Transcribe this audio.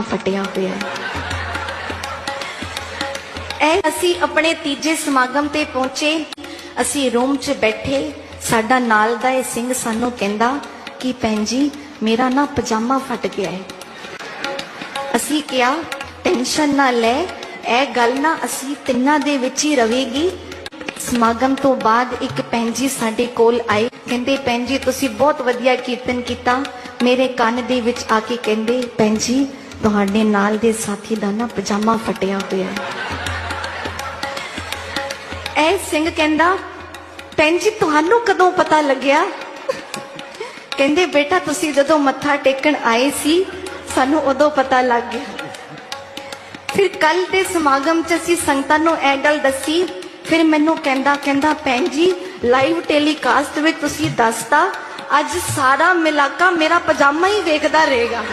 ਫਟਿਆ ਹੋਇਆ ਹੈ। ਇਹ ਅਸੀਂ ਆਪਣੇ ਤੀਜੇ ਸਮਾਗਮ ਤੇ ਪਹੁੰਚੇ। ਅਸੀਂ ਰੂਮ 'ਚ ਬੈਠੇ। ਸਾਡਾ ਨਾਲ ਦਾ ਇਹ ਸਿੰਘ ਸਾਨੂੰ ਕਹਿੰਦਾ ਕਿ ਭੈਣ ਜੀ, ਮੇਰਾ ਨਾ ਪਜਾਮਾ ਫਟ ਗਿਆ ਹੈ। ਅਸੀਂ ਕਿਹਾ, ਟੈਨਸ਼ਨ ਨਾ ਲੈ। ਇਹ ਗੱਲ ਨਾ ਅਸੀਂ ਤਿੰਨਾਂ ਦੇ ਵਿੱਚ ਹੀ ਰਵੇਗੀ। ਸਮਾਗਮ ਤੋਂ ਬਾਅਦ ਇੱਕ ਭੈਣ ਜੀ ਸਾਡੇ ਕੋਲ ਆਏ। ਕਹਿੰਦੇ, ਭੈਣ ਜੀ, ਤੁਸੀਂ ਬਹੁਤ ਵਧੀਆ ਕੀਰਤਨ ਕੀਤਾ। ਮੇਰੇ ਕੰਨ ਦੇ ਵਿੱਚ ਆ ਕੇ ਕਹਿੰਦੇ, ਭੈਣ ਜੀ ਤੁਹਾਡੇ ਨਾਲ ਦੇ ਸਾਥੀ ਦਾ ਨਾ ਪਜਾਮਾ ਫਟਿਆ ਹੋਇਆ ਹੈ। ਸਿੰਘ ਕਹਿੰਦਾ, ਭੈਣ ਜੀ, ਤੁਹਾਨੂੰ ਕਦੋਂ ਪਤਾ ਲੱਗਿਆ? ਕਹਿੰਦੇ, ਬੇਟਾ, ਤੁਸੀਂ ਜਦੋਂ ਮੱਥਾ ਟੇਕਣ ਆਏ ਸੀ, ਸਾਨੂੰ ਉਦੋਂ ਪਤਾ ਲੱਗ ਗਿਆ। ਫਿਰ ਕੱਲ ਦੇ ਸਮਾਗਮ 'ਚ ਅਸੀਂ ਸੰਗਤਾਂ ਨੂੰ ਇਹ ਗੱਲ ਦੱਸੀ। ਫਿਰ ਮੈਨੂੰ ਕਹਿੰਦਾ ਕਹਿੰਦਾ, ਭੈਣ ਜੀ ਲਾਈਵ ਟੈਲੀਕਾਸਟ ਵਿੱਚ ਤੁਸੀਂ ਦੱਸਤਾ, ਅੱਜ ਸਾਰਾ ਮਿਲਾਕਾ ਮੇਰਾ ਪਜਾਮਾ ਹੀ ਵੇਖਦਾ ਰਹੇਗਾ।